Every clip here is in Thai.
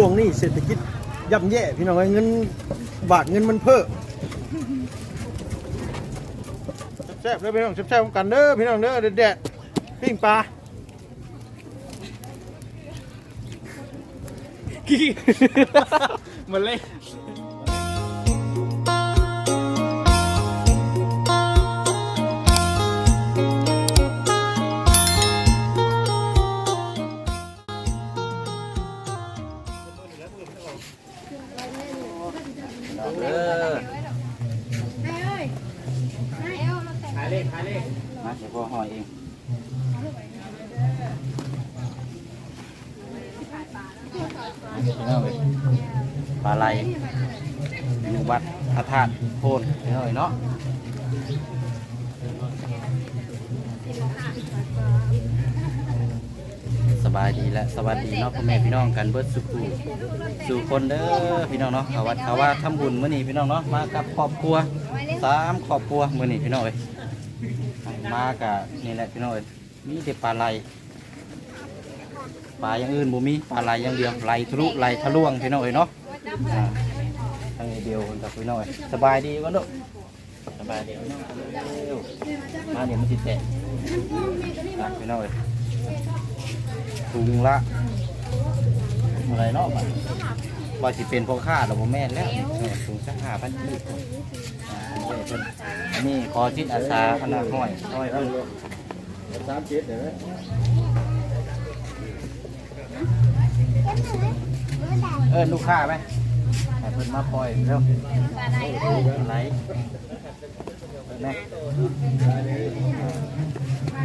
ช่วงนี้เศรษฐกิจย่ำแย่พี่น้องเอ้ยเงินบาทเงินมันเพิ่มแซ่บๆเลยพี่น้องแซ่บๆกันเด้อพี่น้องเด้อเด็ดๆปิ้งปลามันเลย อาปลาไหลอยู่วัดพระธาตุโพนเฮ้ยเนาะสบายดีและสวัสดีเนาะพ่อแม่พี่น้องกันเบิร์ดสุขูสู่คนเด้อพี่น้องเนาะขาวัดขาว่าทำบุญมื้อนี้พี่น้องเนาะมากับครอบครัวสามครอบครัวมื้อนี้พี่น้องเอ้ยมากับนี่แหละพี่น้องเลยมีแต่ปลาไหล ปลาอย่างอื่นบ่มีปลาไหลอย่างเดียวไหลทะลุไหลทะลวงพี่น้อยเนาะอ่าทางนี้เดียวกันกับพี่น้อยสบายดีกันลูกสบายดีเร็วมาเดี๋ยวมันสิแตกอะพี่น้อยถุงละอะไรเนาะบัดว่าสิเป็นพ่อค้าหรือบ่แม่นแล้วเออถุงสักห้าพันกีบนี่ขอจิตอาสาขนาดห้อยห้อยเพิ่น สามเจ็ดเดี๋ยว เอิ้นลูกค้าไหมให้เพิ่นมาปล่อยเร็วไหลเอิ้นไหม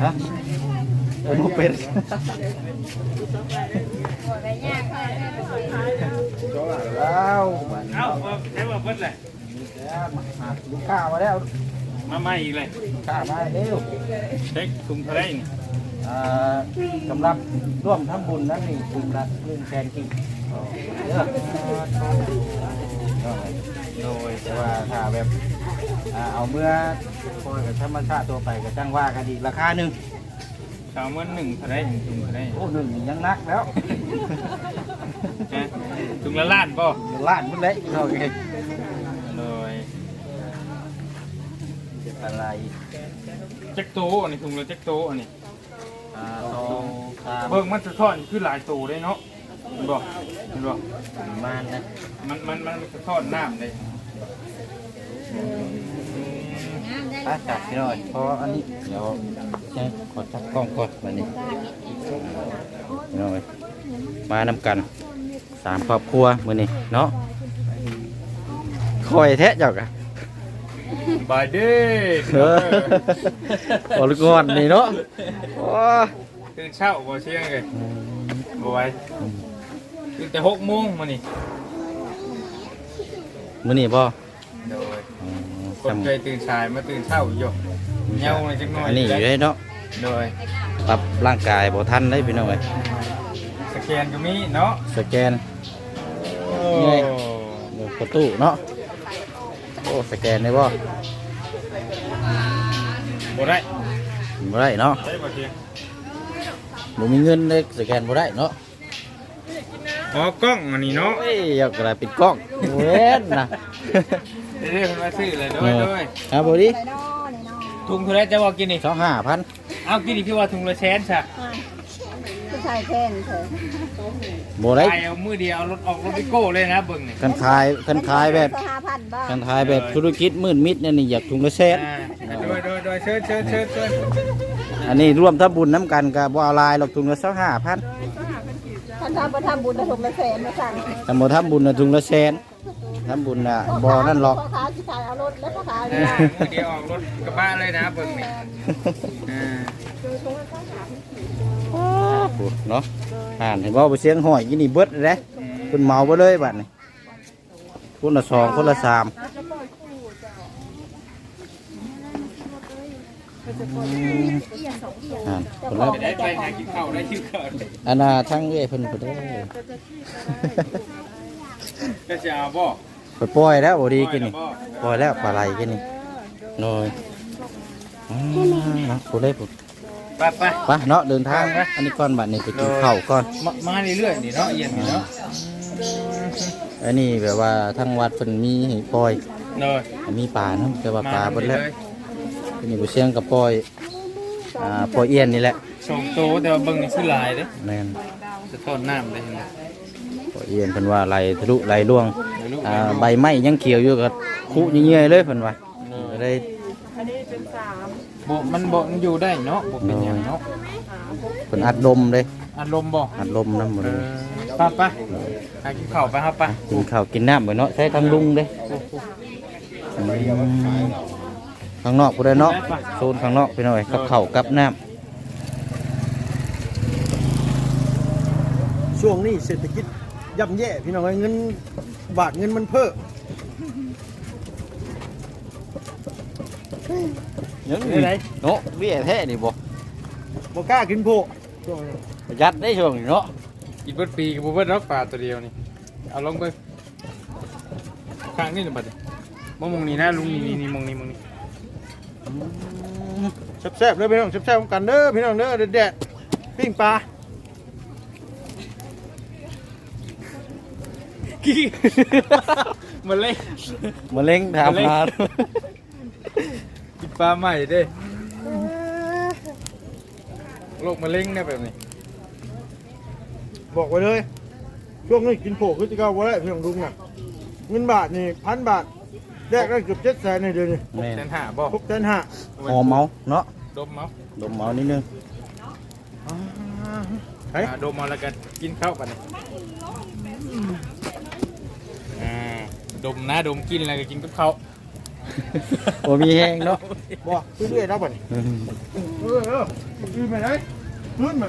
ฮะเอิ้นบ่เป็นแล้วบัดนี้เอาใช้ว่าเพิ่นเลยลูกค้ามาแล้วมาใหม่อีกเลยลูกค้ามาเร็วเช็คถุงเท่าไรนี่ อ่ากำลังร่วมทำบุญนั่นนี่คุมละเรื่องแทนกี่เด้อโดยแต่ว่าถ้าแบบอ่าเอาเมื่อปล่อยกับธรรมชาติตัวไปก็จ้างว่ากันอีกราคาหนึ่งชาวเมื่อหนึ่งเท่าไหรถุงเท่าไหรโอ้หนึ่งยังนักแล้วฮะถุงละล้านป่ะล้านมันเละโอเคเลยอะไรแจ็คโตอันนี้ถุงละแจ็คโตอันนี้อ่า สองสามเบิ่งมันจะทอดคือหลายโตได้เนาะเห็นบ่เห็นบ่ประมาณนะมันมันมันจะทอดน้ำได้ถ้าจับพี่หน่อยเพราะอันนี้เดี๋ยวใช้ขอจับกล้องก่อนมานี่พี่น้อยมานำกันสามครอบครัวมื้อนี้เนาะคอยแท้เจ้ากะ บายเด้เออโอ้ลูกอ่อนนี่เนาะโอ้ตื่นเช้าบ่เชียงเลยบ่ไหวตื่นแต่หกโมงมานี่มื้อนี้บ่ โดยอืมคนเคยตื่นสายมาตื่นเช้าอยู่เงาเลยจังหน่อยอันนี้อยู่ได้เนาะ โดยปรับร่างกายบ่ทันได้พี่น้อยสแกนก็มีเนาะสแกนโอ้นี่เดี๋ยวประตูเนาะ โอ้ สแกนได้บ่ บ่ได้บ่ได้เนาะได้บ่เชียงบ่มีเงินเลยสแกนบ่ได้เนาะอ๋อกล้องอันนี้เนาะเอ้ยอยากกระปิดกล้องเว้นนะเดี๋ยวๆเพิ่นมาซื้อเลยโดยโดยครับบอดีถุงเท่าไหรจะว่ากินนี่สองห้าพันเอากินนี่พี่ว่าถุงละแสนซะผู้ชายแท่งเถอะโบได้ไปเอามือเดียวเอารถออกรถวิโก้เลยนะเบิ่งนี่กันขายกันขายแบบห้าพันบ้างกันขายแบบธุรกิจมืดมิดเนี่ยนี่อยากถุงละแสน อ่าโดยโดยโดยเชิญเชิญเชิญเชิญอันนี้ร่วมทำบุญน้ำกันกับบ่เอาลายหรอกถุงละสองห้าพันท่านทำประทำบุญระทมละแสนมาสั่งแต่โมทำบุญนะถุงละแสนทำบุญน่ะบ่นั่นหรอกพ่อค้าที่ขายเอารถแล้วพ่อค้าอ่ามือเดียวออกรถกระบะเลยนะเบิ่งนี่อ่าพูดเนาะอ่านเห็นว่าไปเสียงห้อยกินนี่เบิดเลยคุณเมาไปเลยบัดนี้คนละสองคนละสาม อ่าคนละได้ไปหากินข้าวได้กินข้าวอันน่ะทั้งเอ้ยเพิ่นเพิ่นเด้ก็จะเอาบ่ไปปล่อยแล้วบ่ดีกินนี่ปล่อยแล้วปลาไหลกินนี่น้อยอืมเนะผู้ใดผู้ไปไปไปเนาะเดินทางนะอันนี้ก่อนบัดนี้ไปกินข้าวก่อนมามาเรื่อยๆนี่เนาะเย็นนี่เนาะอันนี้แบบว่าทางวัดเพิ่นมีให้ปล่อยเลยมีปลาเนาะแต่ว่าปลาเบิดแล้ว อันนี้บ่เชียงกับปล่อยอ่าปล่อยเอียนนี่แหละสองโตแต่ว่าเบิ่งนี่คือหลายเด้แม่นจะทอดน้ำได้เห็นไหมปล่อยเอียนเพิ่นว่าไหลทะลุไหลล่วงเดี๋ยวลูกอ่าใบไม้ยังเขียวอยู่กับคุเยื่อยๆเลยเพิ่นว่าก็ได้อันนี้เป็นสามบ่มันบ่มันอยู่ได้เนาะบ่เป็นหยังเนาะเพิ่นอัดลมเลยอารมณ์บ่อัดลมนำหมดเอเลยอไป้าป้าหากินข้าวไปครับป้ากินข้าวกินน้ำไปเนาะใช้ทางลุงเด้อืม ข้างนอกพุ่นเด้อเนาะโซนข้างนอกไปหน่อยกับข้าวกับน้ำช่วงนี้เศรษฐกิจย่ำแย่พี่น้องเอ้ยเงินบาทเงินมันเพิ่มยังเนาะเบี้ยแท้นี่บ่บ่กล้ากินโพะช่วงนี้ประหยัดได้ช่วงนี้เนาะกินเบิดปีกับบ่เบิดรอกปลาตัวเดียวนี่เอาลงไปข้างนี่น่ะบัดนี้บ่มองนี่นะลุงนี่นี่นี่มองนี่มองนี่ แซ่บๆเด้อพี่น้องแซ่บๆกันเด้อพี่น้องเด้อเด็ดๆปิ้งปลามาเล่นมะเร็งถามหากินปลาใหม่เด้โรคมะเร็งเนี่ยแบบนี้ บอกไว้เลย ช่วงนี้กินโผคือจะเก้าวันแรกพี่น้องลุงน่ะเงินบาทนี่พันบาท แลกได้เกือบเจ็ดแสนในเดือนนี้แม่แสนนห้าบ่หกแสนห้าหอมเมาเนาะดมเมาดมเมานิดนึงเฮ้ยอ่าดมเอาแล้วกันกินข้าวกันนี่อ่าดมนะดมกินแล้วก็กินกับข้าวโอ้มีแห้งเนาะบอกเรื่อยๆแล้วบ่นี่เออเออขึ้นไปไหนขึ้นไป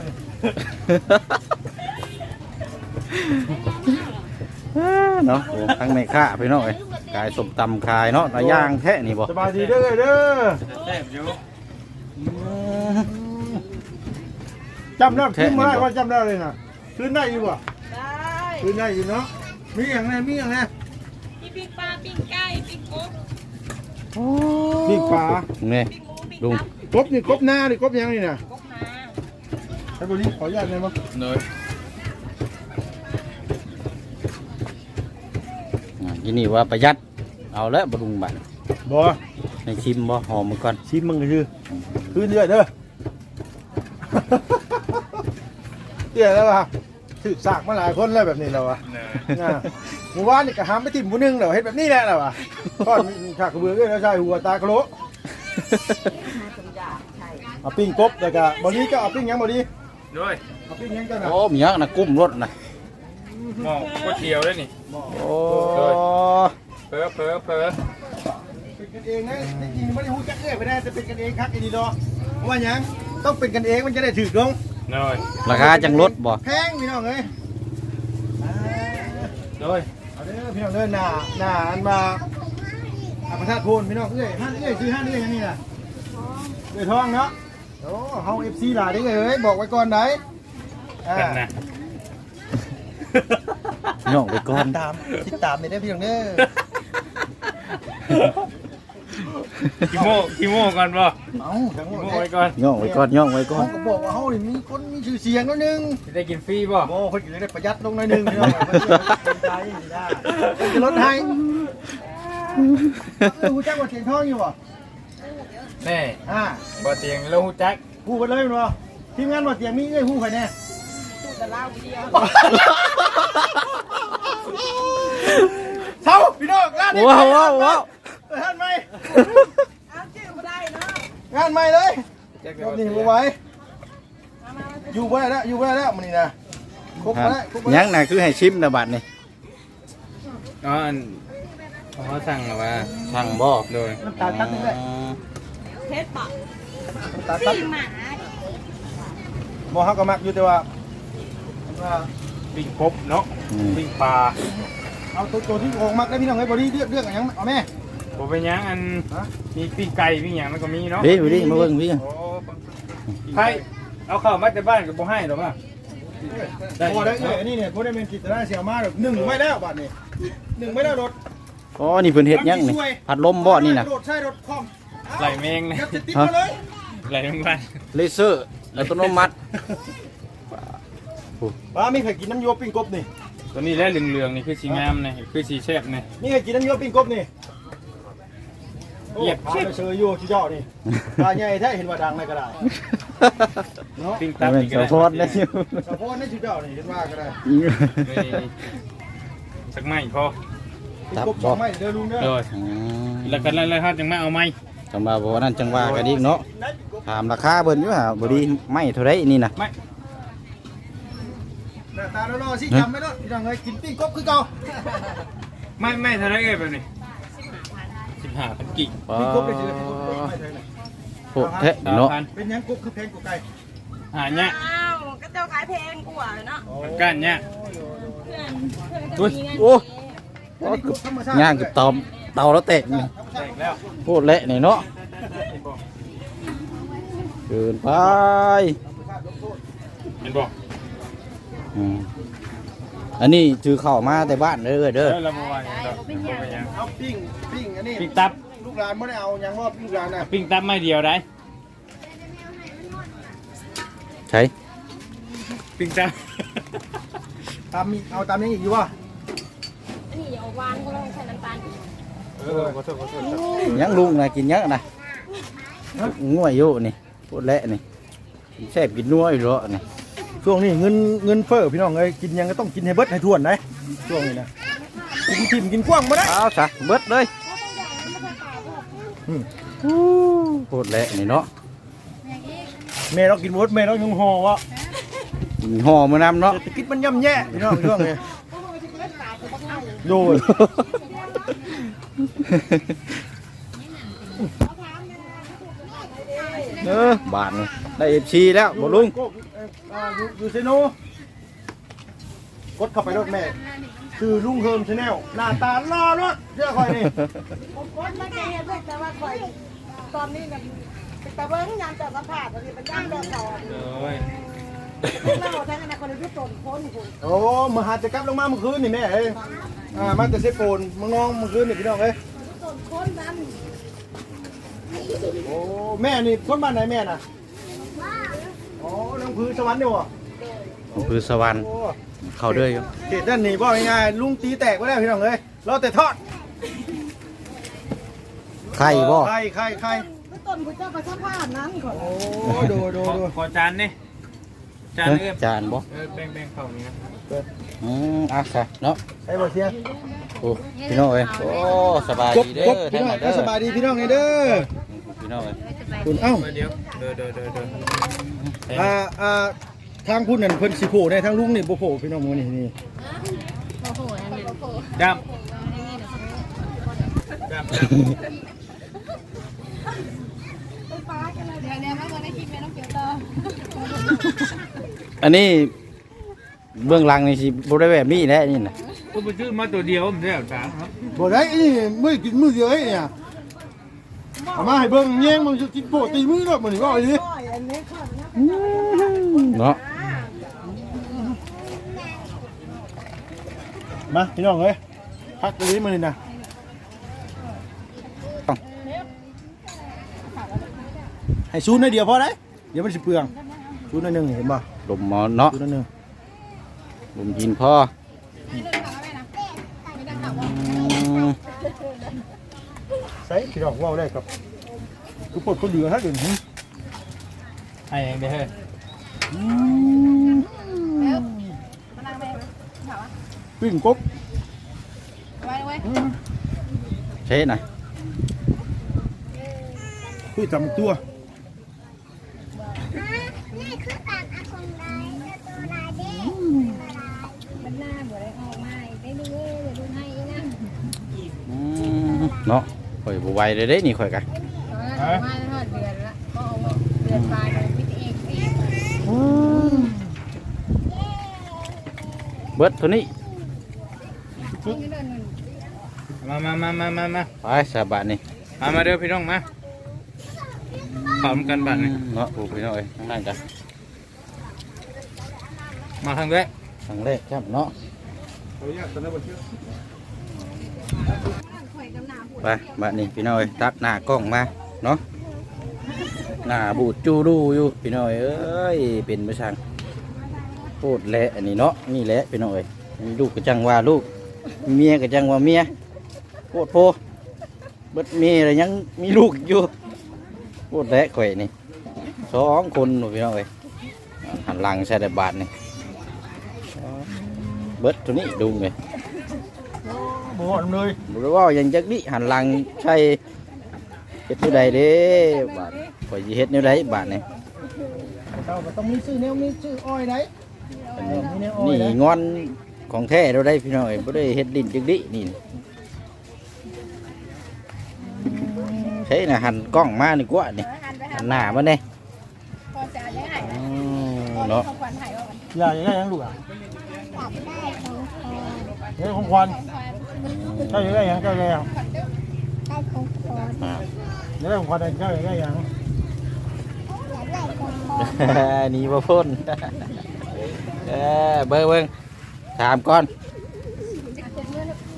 เนาะโอ้ทั้งแม่ค้าพี่น้องเอ้ย ขายสมตำขายเนาะหลายอย่างแท้นี่บ่สบายดีเด้อเด้อแซ่บอยู่จำได้ขึ้นมาได้ว่าจำได้เลยนะขึ้นได้อยู่บ่ได้ขึ้นได้อยู่เนาะมีอย่างไรมีอย่างไรมีปิ้งปลาปิ้งไก่ปิ้งกบปิ้งปลานี่ปิ้งหมูปิ้งลุงตับกบนี่กบหน้านี่กบยังนี่นะกบหมาไอ้บริขออนุญาตหน่อยมั้งเลย อ่าทีนี่ว่าประหยัด เอาแล้วบ่ลุงบัดบ่ในชิมบ่หอมมือก่อนชิมมึงก็คือขึ้นเรื่อยเด้อเดี๋ยวแล้วว่ะถือสากมาหลายคนแล้วแบบนี้แล้วว่ะเนยน่ะหมู่บ้านนี่ก็หามไปติ่มผู้หนึงแล้วเฮ็ดแบบนี้แหละแล้วว่ะก้อนฉากกระเบือก็แล้วใช่หัวตากระโหลกเอาปิ้งกบแล้วก็บ่นี้ก็เอาปิ้งหยังบ่นี้ด้วยเอาปิ้งหยังกันน่ะโอ้มียักษ์นะกุ้มรถนะ หม้อก๋วยเตี๋ยวด้วยนี่โอ้เผลอเผลอเผลอเป็นกันเองนะจริงๆไม่ได้ฮู้จักเอ้ยไม่ได้จะเป็นกันเองครับอีนี่ดอกเพราะว่าหยังต้องเป็นกันเองมันจะได้ถูกลงเลยราคาจังรถบ่แพงพี่น้องเอ้ยด้วยเอาเด้อพี่น้องเด้อหน้าหน้าอันมาอาประทาดโพนพี่น้องเอ้ยห้านเอ้ยซื้อห้านเอ้ยอย่างนี้น่ะเอ้ยทองเนาะโอ้เฮา FC หลายเด้อเอ้ยบอกไว้ก่อนได้อ่ากันนะ ย่องไปก่อน ตามติดตามไปได้อพี่น้องเด้อคิโม่คิโม่ก่อนบ่เอ้าจังหคิวะโม่ไหนไว้ก่อนย่องไปก่อนย่องไปก่อเขาน ก็บอกว่าเฮานี่มีคนมีชื่อเสียงแล้วนึงจะได้กินฟรีบ่โอ้คนอื่นได้ประหยัดลงหน่อยหนึงพี่น้องมันจะเป็นใจได้จะลดให้เออฮู้จักว่าเสียงทองอยู่บ่แน่อ่า บ่เตียงแล้วฮู้จักฮู้กันเลยเนาะทีมงานบ่เสียงมีเอ้ยฮู้ใครแน่ตู้แต่ เหล้าเดียวเท่าพี่น้องงานนี้ว้าวว้าวว้าวเอองานใหม่อ้าวชื่อไม่ได้เนาะงานใหม่เลยจักรอบนี้บ่ไหวอยู่บ่ได้แล้วอยู่บ่ได้แล้วมื้อนี้นะครบครับแล้วครบแล้วยังน่ะคือให้ชิมนะบัดนี่อ๋ออันเขาสั่งเหรอวะสั่งบ่โดยน้ำตาลตัดนี่แหละเพชรปะน้ำตาลตัดปิ้งหมาบ่เฮาก็มักอยู่แต่ว่าว่า ปิ้งกบเนาะอืม ปิ้งปลาเอาตัวตัวที่ของมักได้พี่น้องเอ้ยบ่ดีเลือกเลือกอันหยังเอาแม่บ่เป็นหยังอันฮะ มีปิ้งไก่ปิ้งหยังมันก็มีเนาะดิดูดิมาเบิ่งพี่โอ้ใครเอาเข้ามาแต่บ้านก็บ่ให้หรอกว่าบ่ได้เอ้ยอันนี้เนี่ยบ่ได้เป็นกิจนาเสียมาดอกหนึ่งไม่แล้วบัดนี้หนึ่งไม่แล้วรถอ๋อนี่เพิ่นเฮ็ดยังนี่พัดลมบ่นี่น่ะรถใช่รถคอมไหลแมงนะยัดติดมาเลยไหลทั้งบ้านเลเซอร์อัตโนมัติ ป้ามีใครกินน้ำโยปิ้งกบนี่ตัวนี้แหละเหลืองๆนี่คือสีงามนี่คือสีแซ่บนี่นี่ไงกินน้ำเยอะปิ้งกบนี่เหยียบพาไปเชยอยู่ที่เจ้านี่ตาใหญ่แท้เห็นว่าดังในก็ได้เนาะปิ้งตับเป็นนี่ก็สะได้โพดได้อยู่เฉพาะในที่เจ้านี่เห็นว่าก็ได้นี่สักไม้พอปิ้งกบสองไม้เด้อลุงเด้อโดยอืมแล้วกันแล้วๆจังมาเอาไม้จังว่าบ่นั่นจังว่ากันอีกเนาะถามราคาเบิ่นอยู่หาบ่ดีไม่เท่าไรนี่น่ะไม้ หน้าตาล่อๆสิจำไม่ได้พี่น้องเอ้ยกินปิ้งกบคือเก่าไม้ไม้เท่าไรเอ้ยแบบนี้สิบห้าพันกี่อ๋อปิ้งกบได้สิปิ้งกบไม่ใช่เลยโพดแท้เนาะพันเป็นหยังกบคือแพงกว่าไก่หาเนี่ยอ้าวก็เจ้าขายเพลงกว่าเนาะก้านเนี่ยเพื่อนอุ้ยโอ้อันนี้กบธรรมชาติย่างกับตอมเตาแล้วแตกนี่แตกแล้วโพดเละนี่เนาะเกินไปเห็นบอก อืมอันนี้ถือเข้ามาแต่บ้านเด้อเด้อแล้วเรามาว่าอย่างเดียวบ่เป็นหยังเอาปิ้งปิ้งอันนี้ปิ้งตับลูกหลานไม่ได้เอาหยังว่าลูกหลานน่ะปิ้งตับไม่เดียวได้ใช่ปิ้งตับตามมีเอาตามนี้อีกอยู่วะอันนี้อย่าเอาวางก็ต้องใช้น้ำตาลอีกเออขอโทษขอโทษยังลุงนะกินเยอะนะง่วยอยู่นี่โพดเละนี่แซ่บกินนัวอยู่เนาะนี่ ช่วงนี้เงินเงินเฟ้อพี่น้องเอ้ยกินหยังก็ต้องกินให้เบิดให้ทวนนะช่วงนี้นะกินทิมกินกว้างมาได้เอาซะเบิดเลยอืมโพดเละนี่เนาะแม่เรากินเบิดแม่เรายังห่อวะกินห่อมื้อน้ำเนาะ เศรษฐกิจมันย่ำแย่พี่น้องช่วงนี้โดย เออบาทนี่ได้เอฟซีแล้วบ่ลุงโก้เอ่ออ่าอยู่อยู่เซโนกดเข้าไปรถแม่คือลุงเฮิมชาแนลหน้าตาล่อรถเชื่อคอยนี่ผมก็ไม่ได้เห็นเลยแต่ว่าคอยตอนนี้เนี่ยแต่เบิ้งยามจับสัมผัสตอนนี้เป็นย่างแบบต่อโอ้ยเราบอกทั้งนั้นคนที่ตนคนคุณโอ้มาหาจะกลับลงมาเมื่อคืนนี่แม่เอ้ยอ่ามาแต่เซโปนมึงน้องเมื่อคืนนี่พี่น้องเอ้ยตนคนนั้น โอ้แม่นี่คนบ้านไหนแม่น่ะอ๋อน้องพื้นสวรรค์นี่วะคือสวรรค์โอ้เข้าเด้ออยู่เขตด้านนี้บอกง่ายๆลุงตีแตกไปแล้วพี่น้องเอ้ยเราแต่ทอดไข่บ่ไข่ไข่ไข่ก็ตนคุณเจ้าประชาภาพนั้นก่อนโอ้ดูดูขอดูขอจานนี่จานเอ้ยเอ้ยจานบ่เออแบ่งแบ่งเข้านี่นะอืมอะซะเนาะไอ้บ่เชียงโอ้พี่น้องเอ้ยโอ้สบายกบดีเด้กอบพี่น้องเด้อสบายดีพี่น้องไงเด้อพี่ น้องเอ้ยคุณเอ้าเดี๋ยวเดี๋ยวเดี๋ยวเดี๋ยวเดี๋ยวอ่าอ่าทางคุณนั่นเพิ่นสิโผล่ได้ทางลุงนี่บ่โผล่พี่น้องมื้อนี้นี่ดำดำเดี๋ยวเดี๋ยวไม่ควรได้คิดไม่ต้องเกี่ยวต่ออันนี้เบื้องหลังนี่สิบ่ได้แบบนี้แหละนี่น่ะก็ไปซื้อมาตัวเดียวมันได้เอาจานครับบ่ได้อีมื้อกินมื้อเดียวไอ้เนี่ย เอามาให้เบิ่งแยงมันสิกินโปตีมือเนาะมื้อนี้ว่าอีหลีก้อยอันนี้ข้าวเนี่ยเนาะมาพี่น้องเอ้ยพักตรงนี้มื้อนี้นะให้ซูนหน่อยเดียวพอได้เดี๋ยวมันสิเปลืองซูนหน่อยหนึงเห็นบ่ลมหมอนเนาะซูนหน่อยหนึงลมยินพ่ออื ใส่พี่น้องเว้าได้ครับทุกคนคนเดียวถ้าเดินหึให้เองเด้อเฮ้ยมานั่งไปถามว่าปิ้งกบไว้ไว้ใช่น่ะคุยจำตัวนี่คือตัดอาคงได้ตัวลายเด้มันหน้าบ่ได้ออกมาได้ดูเดี๋ยวดูให้นะอืมเนาะ ข่อยบ่ไหวเลยเด้นี่ข่อยกะมาทอดเดือนละก็เอาเดือนปลายเลยพิธีเอกเองเบิดเท่านี้เดือนหนึ่งมามามามามามาไปสบายนี่มามาเด้อพี่น้องมาพร้อมกันบัดนี่เนาะโอ้พี่น้องเอ้ยทางนั้นจ้ะมาทางแรกทางแรกครับเนาะข่อยกำนาหัว ไปบัดนี้พี่น้อยตักหน้ากล้องมาเนาะหน้าบูดจูดูอยู่พี่น้องเอ้ยเป็นประชังโคตรแหละอันนี้เนาะนี่แหละพี่น้อยลูกก็จังว่าลูก เมียก็จังว่าเมียโคตรโพเบิดเมียแล้วยังมีลูกอีกอยู่โคตรแหละข่อยนี่สองคนหนูพี่น้อยหันหลังใส่ได้บาทนี่เบิดตัวนี้ดุงเลย บ่ฮอดเลยบ่รู้ว่ายังจักดิหันหลังใช่เฮ็ดแนวใดเด้บาทข่อยสิเฮ็ดแนวใดบาทนี่เจ้าก็ต้องมีชื่อแนวมีชื่ออ้อยได้เออมีแนวอ้อยนี่ได้งอนของแท้เราได้พี่น้องเอ้ยบ่ได้เฮ็ดดินจักดินี่ใช่น่ะหันกล้องมานี่กว่านี่หันหน้ามาเด้พอจะได้หายอืมเนาะของขวัญหายว่ามันอย่าอย่างนั้นยังลูกอะอยากได้ของคอเฮ้ยของควัน เจ้าอยากได้หยังเจ้าอยากได้หยังได้ของคออ่าอยากได้ของควันเจ้าอยากได้หยังอยากได้ของคอนี่บ่พ้นเออเบิ่งเบิ่งถามก่อน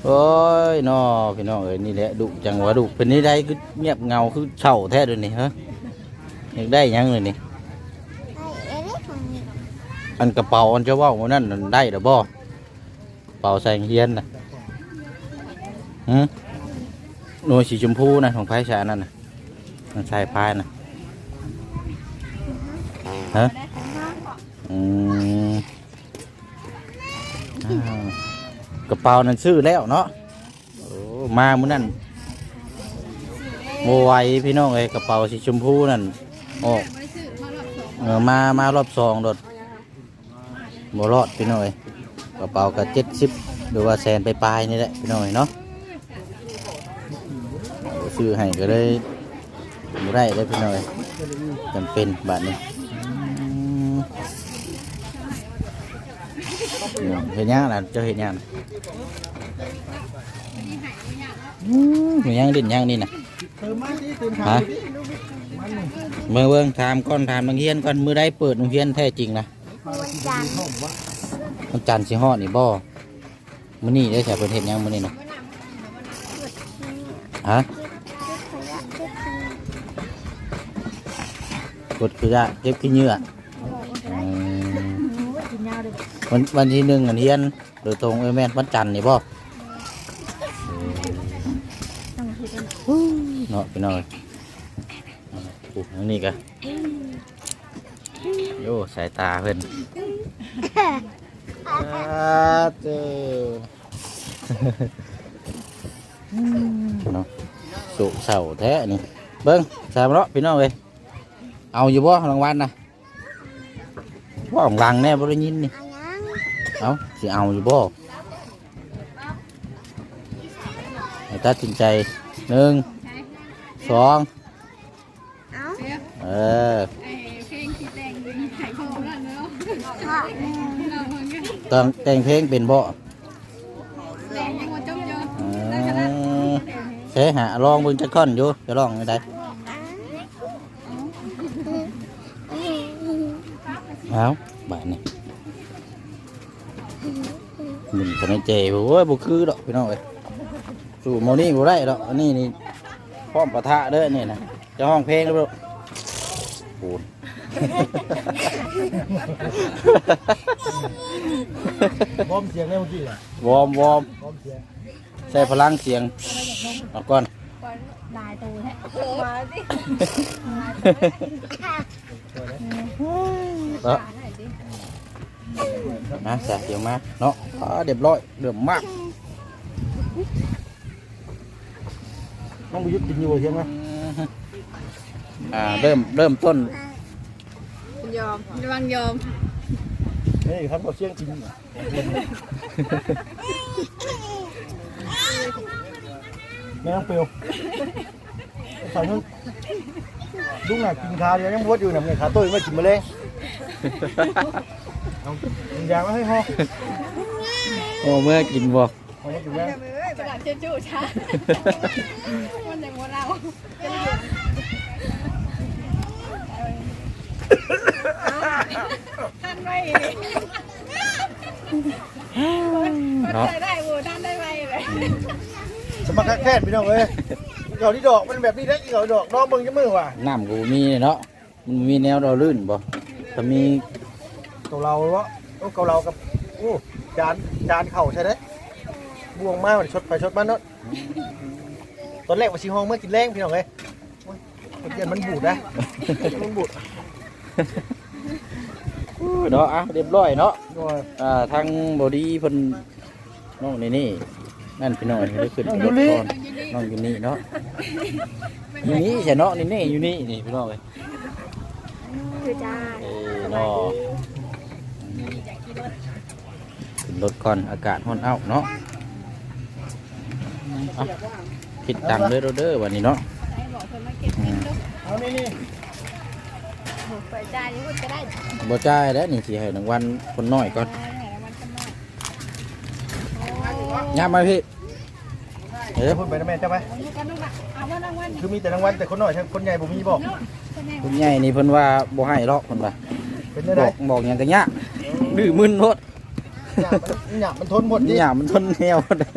โอ้ยน้อพี่น้องเอ้ยนี่แหละดุจังหวะดุเป็นนี่ได้คือเงียบเงาคือเช่าแท้เด้วยนี่ฮะอยากได้หยังเลยนี่ได้เอ้ยของนี่อันกระเป๋าอันเจ้าเว่าวันนั้นนั่นได้หรือบ่เป๋าใส่เฮียนน่ะ หน่วยสีชมพูนะของไผ่ชานั่นน่ะมันใส่พายน่ะฮะอืมอ้าวกระเป๋านั่นซื้อแล้วเนาะมามื้อนั้นโมไวพี่น้องเอ้ยกระเป๋าสีชมพูนั่นออกไม่ได้ซื้อมารอบสองเออมามารอบสองรถบรอดพี่น้อยกระเป๋าก็เจ็ดสิบหรือว่าแสนไปปลายนี่แหละพี่น้อยเนาะ ซื้อให้ก็เลยบ่ได้เลยพี่น้อยจำเป็นบาทนี้เห็นยังล่ะเจ้าเห็นยังหืมเห็นยังดินยังนี่นะเมมาดิเติมฮะทางดิมันนี่เมื่อเบิ่งถามก่อนถามบางเฮียนก่อนมือได้เปิดโรงเรียนแท้จริงนะวันจันทร์มันจันทร์สิฮอดนี่บ่มื้อนี้ได้ใส่เพิ่นเฮ็ดหยังมื้อนี้นะฮะ กดคือจะเก็บขี้เหงื่ออืมวันวันที่หนึ่งอันเฮียนโดยตรงเอยแม่นวันจันทร์นี่บ่เนาะพี่น้อยโอ้อันนี้ก็โย่สายตาเพิ่นอาเจ้าเนาะสุเสาแท้นี่เบิ้งสามเลาะพี่น้องเอ้ย เอาอยู่บ่รางวัลนะว่าของลังแน่บ่ได้ยินนี่เอายังเอาสิเอาอยู่บ่ให้ตัดสินใจหนึ่งสองเอาเออไอ้เพลงที่แต่งอยู่ในไข่ทองแล้วเนาะพ่อแม่เราเพิ่งก็ต้องแต่งเพลงเป็นบ่แต่งยังว่าจบเยอะ เออใช้หาลองเบิ่งจักค่อนอยู่จะลองไม่ได้ เอาบาดนี้มึงคนในเจโอ้ยบ่คือดอกพี่น้องเอ้ยสู่โมนี่บ่ได้ดอกอันนี้นี่พร้อมปะทะเด้อนี่นะจะห้องเพลงแล้วบ่ปูนบอมเสียงได้เมื่อกี้อะวอร์มวอร์มบอมเสียงใส่พลังเสียงเอาก่อนลายตูแท้มาสิ เนาะนะใส่เสียงมาเนาะอ่าเรียบร้อยเดือมมากน้องไปยุดกินอยู่บ่เสียงไหมอ่าเริ่มเริ่มต้นยอมระวังยอมนี่ครับก็เสียงจริงอะแม่น้องเปียวใส่นุ่นลุงน่ะกินขาเดียวยังบวชอยู่น่ะเนี่ยขาตุ้ยไม่กินแมลง เอากินยามาให้พ่อโอ้เมื่อกินบ่เอามากินแม่กระดาษเช็ดจูช้ามันจะมัวเราท่านไว้เนาะได้โว้ท่านได้ไว้เลยสมัครแค่พี่น้องเอ้ยเขาที่ดอกมันแบบนี้ได้กี่เขาดอกน้องเบิ่งจะมือว่ะน้ำกูมีเนาะมันมีแนวเราลื่นบ่ ถ้ามีเกาเหลาวะโอ้เกาเหลากับโอ้จานจานเข่าใช่ไหมบวงมากมันชดไปชดมาเนาะตอนแรกว่าชิห้องเมื่อกินแรงพี่น้องเลยโอ้ยเดี๋ยวมันบูดนะมันบูดเนาะอะเรียบร้อยเนาะด้วยอ่าทางบอดี้เพิ่นน้องนี่นี่นั่นพี่น้อยได้ขึ้นรถก่อนน้องอยู่นี่เนาะอยู่นี่ใช่เนาะนี่นี่อยู่นี่นี่พี่น้อย คือจ้าเอ้ยเนาะขึ้นรถก่อนอากาศร้อนเอ้าเนาะเอาคิดตังค์เด้อเด้อวันนี้เนาะได้บอกคนมาเก็บเงินลูกเอานี่นี่หมูเปิดจ่ายนี่พูดก็ได้บ่จ่ายแล้วนี่สิให้รางวัลคนน้อยก่อนอ๋อไหนละมันกันหน่อยยามมาพี่ เอ้จะยพูดไปนะแม่ใช่ไหมเอาลูกกันลูกอะเอาว่ารางวัลคือมีแต่รางวัลแต่คนหน่อยใช่คนใหญ่ผมมีบอกคนไหนคุณใหญ่นี่เพิ่นว่าบ่ให้หรอกเพิ่นว่าเป็นได้บไงอกบอกหยังก็ยากดื้อมึนโพดหยาบมันหยาบมันทนหมดนี่ดิหยามันทนแนวได้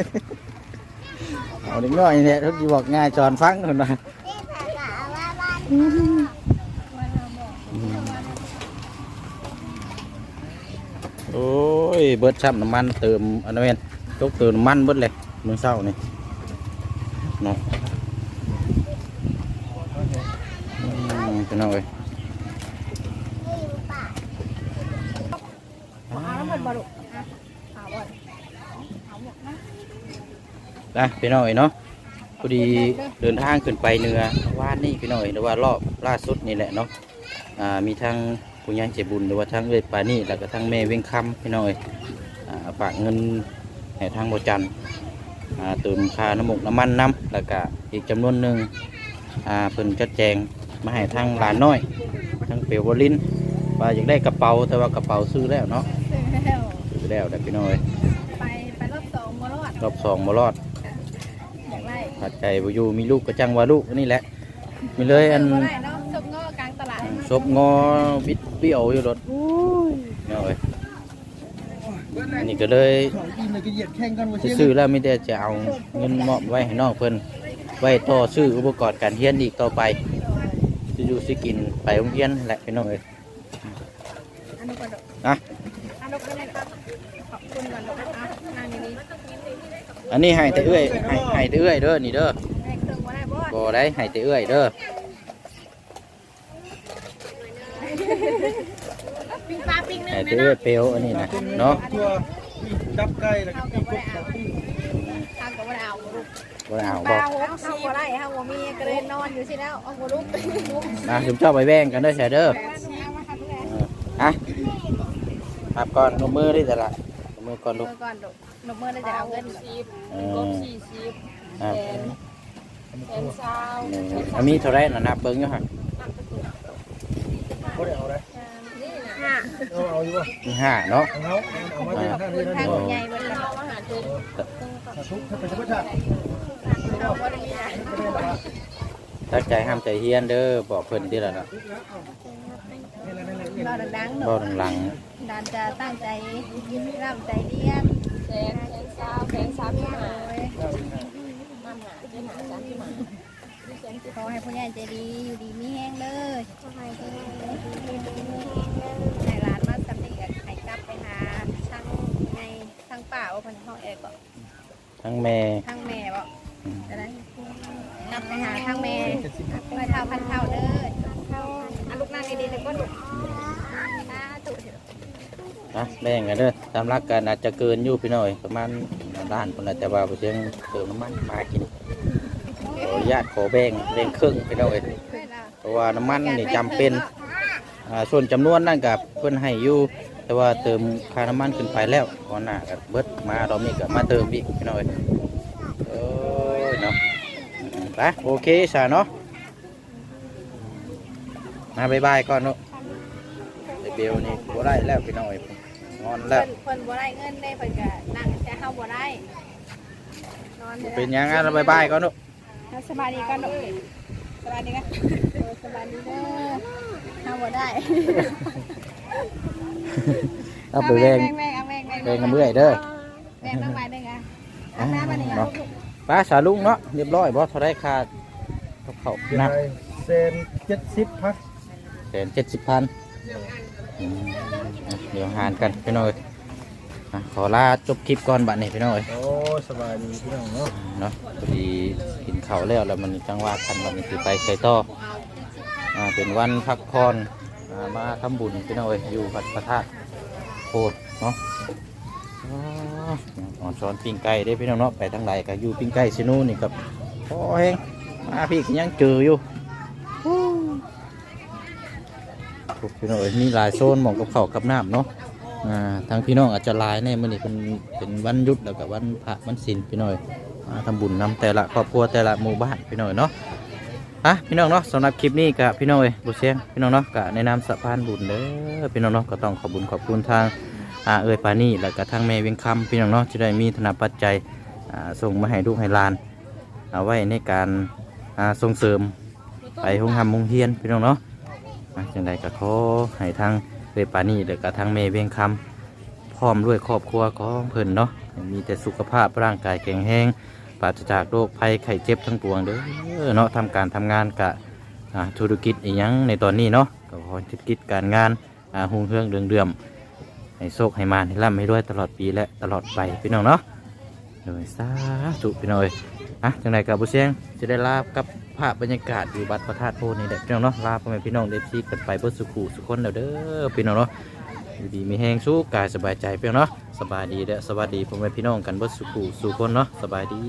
เอาเด็กน้อยเนี่ยทุกทีบอกง่ายจอนฟังคนนะที่ภาษาว่าบ้านโอ้ยเบิดช้ำน้ำมันเติมอันนั้นเองตกเติมน้ำมันเบิดเลยมื้อเช้านี่ เนาะอืมพี่น้องเอ้ยเอาแล้วหมดบ่ลูกอะเอาบ่เอาหมดนะนะพี่น้องเอ้ยเนาะพอดีเดินทางขึ้นไปเหนือว่านนี่พี่น้องเอ้ยหรือว่ารอบล่าสุดนี่แหละเนาะอ่ามีทั้งผู้ใหญ่ใจบุญหรือว่าทั้งเอ้ยปานี่แล้วก็ทั้งแม่เวียงคำพี่น้องเอ้ยอ่าฝากเงินให้ทางบจันทร์อ่า เติมค่าน้ำมกน้ำมันน้ำแล้วก็อีกจำนวนหนึ่งอ่าเพิ่นจัดแจงมาให้ทางหลานน้อยทางเปียวบลินว่าอยากได้กระเป๋าแต่ว่ากระเป๋าซื้อแล้วเนาะซื้อแล้วซื้อแล้วแต่พี่น้องเอ้ยไปไปรอบสองมารอดรอบสองมารอดอยากได้ปัดใจบอยู่มีลูกก็จังว่าลูกนี่แหละมีเลยอันบ่ได้เนาะจบงอกลางตลาดซบงอบิดเบี้ยวอยู่รถเนี่ยเอ้ย อันนี้ก็เลยซื้อแล้วไม่ได้จะเอาเงินมอบไว้ให้น้องเพิ่นไว้ต่อซื้ออุปกรณ์การเรียนอีกต่อไปสิอยู่สิกินไปโรงเรียนแหละพี่น้องเอ้ยอันนี้ก่อนลูกนะอันนี้ก่อนเลยครับขอบคุณก่อนลูกอะนั่งดีอันนี้ให้แต่เอื้อยให้ให้แต่เอื้อยเด้อนี่เด้อบ่ได้บ่บ่ได้ให้แต่เอื้อยเด้อ ปิ้งปลาปิ้งนึ่งให้แม่แต่เอื้อยเนาะเปลวอันนี้นะเนาะตัวจับไก่แล้วก็ปีกกบกับปีทางกับบ่ได้เอาลูกบ่ได้เอาปบ่ลาหกสิบได้เฮาบ่มีก็เลยนอนอยู่สิแล้วเอาบ่ลุกนะจุมเจ้าไปแบ่งกันเด้อแชเด้ออะครับก่อนนมมือได้แต่ละนมมือก่อนลูกเมื่อก่อนลูกนกเมื่อได้จะเอาเงินเออครับเป็นเช้าเอออันมีเท่าไรนะนับเบิ้งอยู่ฮะเขาได้เอาได้ห้าเอาเอาอยู่ ท่านี้ทางนะใหญ่เบิ่งแล้วมาหาจุ๊บทุกถ้าเนาติเราบ่ได้มีอะตั้งใจห้ามใจเฮียนเด้อบอกเพิ่นที่ละนะเราดังๆหนูบอกหลังดานจะตั้งใจร่ำใจเรียนแสนแสนเช้าแสนสามสิบห้าขอให้ผู้ใหญ่ใจดีอยู่ดีมีแห้งเลยให้ร้านมาสำเร็จให้กลับไปหาช่างในช่าง ป่าว่าเพันห้องเอกก็ๆทั้งแม่ทางแม่บอกจะได้กลับไปหาทางแม่ไปเท่าพันเท่าเด้ออะลูกนั่งดีๆเลยก็ลูกตาตุเถอะนะแบ่งกันเด้อตามรักกันอาจจะเกินอยู่พี่น้อยประมาณล้านคนละแต่ว่าบ่เชียงเติมน้ำมันมากินขออนุญาตขอแบ่งแบ่งครึ่งพี่น้อยเพราะว่าน้ำมันนี่จำเป็นอ่าส่วนจำนวนนั่นกับเพิ่นให้อยู่ แต่ว่าเติมค่าน้ำมันขึ้นไปแล้วก่อนหน้ากับเบิดมารอบนี้ก็มาเติมอีกพี่น้อยเอ้ยเนาะไปโอเคสาเนาะมาบายบายก่อนเนาะไอเบลนี่บ่ได้แล้วพี่น้อยนอนแล้วเพิ่นเพิ่นบ่ได้เงินได้เพิ่นก็นั่งแต่เฮาบ่ได้นอนเป็นหยังไงเราบายบายก่อนเนาะสบายดีกันลูกสบายดีกันเออสบายดีเด้อเฮาบ่ได้ เอาไปแบ่งแม่งเอาแม่งแบ่งกันเมื่อยเด้อแบ่งน้ำไปเด้ออะอาบน้ำมานี่เนาะป้าสาลุงเนาะเรียบร้อยบ่เท่าไรค่าเขาหนักเซนเจ็ดสิบพักแสนเจ็ดสิบพันเดี๋ยวหารกันไปหน่อยอะขอลาจบคลิปก่อนบัดนี้พี่น้องเอ้ยโอ้สบายดีพี่น้องเนาะเนาะพอดีกินข้าวแล้วแล้วมันจังหวะทันบัดนี้สิไปใส่ต่ออ่าเป็นวันพักผ่อนอ่า มาทำบุญพี่น้องเอ้ยอยู่วัดพระธาตุโพธิ์เนาะอ๋ออ่อนช้อนปิ้งไก่ได้พี่น้องเนาะไปทางไหนก็อยู่ปิ้งไก่ซิโนูนี่กับพ่อเฮงมาพี่ก็ยังเจออยู่พี่น้องเอ้ยมีหลายโซนหมองกับเข้ากับน้ำเนาะอ่าทางพี่น้องอาจจะลายแน่มื่อนี้เป็นเป็นวันหยุดแล้วก็วันพระวันศีลพี่น้อยมาทำบุญนำแต่ละครอบครัวแต่ละหมู่บ้านพี่น้อยเนาะ อะพี่น้องเนาะสำหรับคลิปนี้กับพี่น้องเอ้ยบุเชียงพี่น้องเนาะกะในนามสะพานบุญเด้อพี่น้องเนาะก็ต้องขอบุญขอบคุณทางอ่าเอ้ยปานี่แล้วก็ทางแม่เวียงคำพี่น้องเนาะจะได้มีธนปัจจัยอ่าส่งมาให้ลูกให้หลาน เอาไว้ในการอ่าส่งเสริมไปห้องทำมงเฮียนพี่น้องเนาะอะจังใดก็ขอให้ทางเรปานี่เด็กกับทางเมเวียงคำพร้อมด้วยครอบครัวของเพิ่นเนาะให้มีแต่สุขภาพร่างกายแข็งแรง ปราศจากโรคภัยไข้เจ็บทั้งปวงเด้อเนาะทำการทำงานกะธุรกิจอีหยังในตอนนี้เนาะก็ขอธุรกิจการงานหุ่งเฮืองเดืองเดือมให้โชคให้มาให้ร่ำให้รวยตลอดปีและตลอดไปพี่น้องเนาะโดยสาธุพี่น้องเอ้ยอะจังใดกับบุเชียงจะได้ลาบกับภาพบรรยากาศอยู่บัดพระธาตุโพนี่แหละพี่น้องเนาะลาพ่อแม่พี่น้องเดฟซีกันไปเพื่อสุขุสุขคนเด้อพี่น้องเนาะดีมีแห้งสู้กายสบายใจพี่น้องเนาะ สบายดีและสวัสดีพ่อแม่พี่น้องกันเพื่อสุขุสุขคนเนาะสบายดี